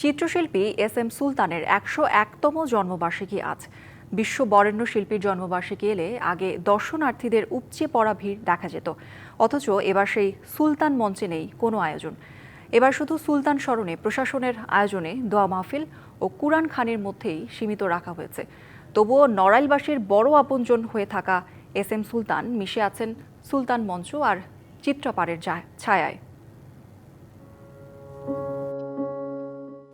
চিত্রশিল্পী S M সুলতানের একশো একতম জন্মবার্ষিকী আজ। বিশ্ব বরেণ্য শিল্পীর জন্মবার্ষিকী এলে আগে দর্শনার্থীদের উপচে পড়া ভিড় দেখা যেত। অথচ এবার সেই সুলতান মঞ্চে নেই কোনো আয়োজন। এবার শুধু সুলতান স্মরণে প্রশাসনের আয়োজনে দোয়া মাহফিল ও কুরআন খানের মধ্যেই সীমিত রাখা হয়েছে। তবুও নড়াইলবাসীর বড় আপনজন হয়ে থাকা এস এম সুলতান মিশে আছেন সুলতান মঞ্চ আর চিত্রপাড়ের ছায়ায়।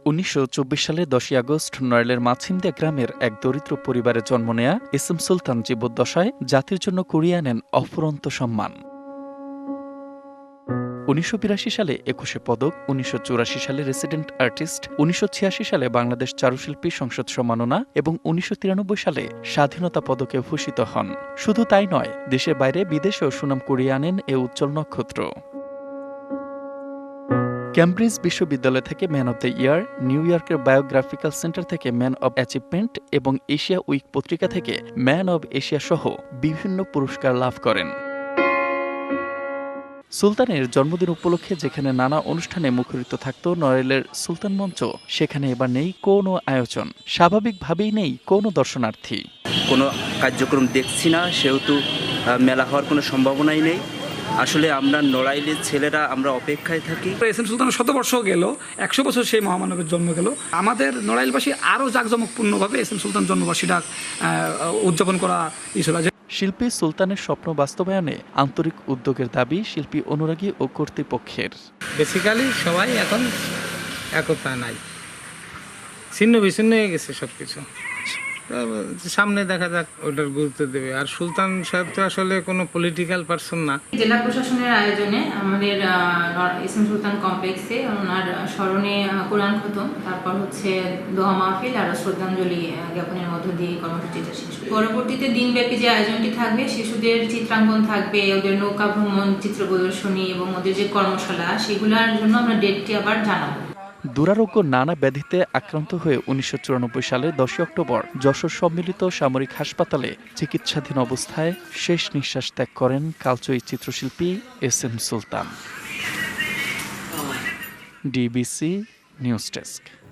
উনিশশো চব্বিশ সালে দশই আগস্ট নড়াইলের মাছিমদিয়া গ্রামের এক দরিদ্র পরিবারে জন্ম নেয়া এস এম সুলতান জীবদ্দশায় জাতির জন্য কুড়িয়ে আনেন অফুরন্ত সম্মান। উনিশশো বিরাশি সালে একুশে পদক, উনিশশো চুরাশি সালে রেসিডেন্ট আর্টিস্ট, উনিশশো ছিয়াশি সালে বাংলাদেশ চারুশিল্পী সংসদ সম্মাননা এবং উনিশশো তিরানব্বই সালে স্বাধীনতা পদকে ভূষিত হন। শুধু তাই নয়, দেশের বাইরে বিদেশেও সুনাম কুড়িয়ে আনেন এ উজ্জ্বল নক্ষত্র। ক্যামব্রিজ বিশ্ববিদ্যালয় থেকে man of the year, new ইয়র্কের বায়োগ্রাফিক্যাল সেন্টার থেকে ম্যান অব অ্যাচিভমেন্ট এবং এশিয়া উইক পত্রিকা থেকে ম্যান অব এশিয়া সহ বিভিন্ন পুরস্কার লাভ করেন। সুলতানের জন্মদিন উপলক্ষে যেখানে নানা অনুষ্ঠানে মুখরিত থাকত নড়াইলের সুলতান মঞ্চ, সেখানে এবার নেই কোনো আয়োজন। স্বাভাবিকভাবেই নেই কোনো দর্শনার্থী। কোনো কার্যক্রম দেখছি না, সেহেতু মেলা হওয়ার কোনো সম্ভাবনাই নেই। আসলে আমরা নড়াইলের ছেলেরা আমরা অপেক্ষায় থাকি। এস এম সুলতানের শতবর্ষ গেল একশো বছর সেই মহামানবের জন্ম গেল। আমাদের নড়াইলবাসী আরও জাঁকজমকপূর্ণভাবে এস এম সুলতান জন্মবার্ষিকটা আহ, উদযাপন করা ইসলা শিল্পী সুলতানের স্বপ্ন বাস্তবায়নে আন্তরিক উদ্যোগের দাবি শিল্পী অনুরাগী ও কর্তৃপক্ষের। বেসিক্যালি সবাই এখন একতা নাই। ছিন্ন বিচ্ছিন্ন হয়ে গেছে সব কিছু সামনে দেখা যাক ওটার গুরুত্ব দেবে। আর সুলতান সাহেব তো আসলে কোনো পলিটিক্যাল পার্সন না। জেলা প্রশাসনের আয়োজনে আমাদের ইসলাম সুলতান কমপ্লেক্সে ওনার স্মরণে কোরআন খতম, তারপর হচ্ছে দোয়া মাহফিল আর শ্রদ্ধাঞ্জলি জ্ঞাপনের মধ্য দিয়ে কর্মসূচিটা শেষ। পরবর্তীতে দিনব্যাপী যে আয়োজনটি থাকবে, শিশুদের চিত্রাঙ্কন থাকবে, ওদের নৌকা ভ্রমণ, চিত্র প্রদর্শনী এবং ওদের যে কর্মশালা, সেগুলোর জন্য আমরা ডেটটি আবার জানাব। দুরারোগ্য নানা ব্যাধিতে আক্রান্ত হয়ে উনিশশো চুরানব্বই সালে দশই অক্টোবর যশোর সম্মিলিত সামরিক হাসপাতালে চিকিৎসাধীন অবস্থায় শেষ নিঃশ্বাস ত্যাগ করেন কালচয়ী চিত্রশিল্পী S M Sultan. DBC news desk.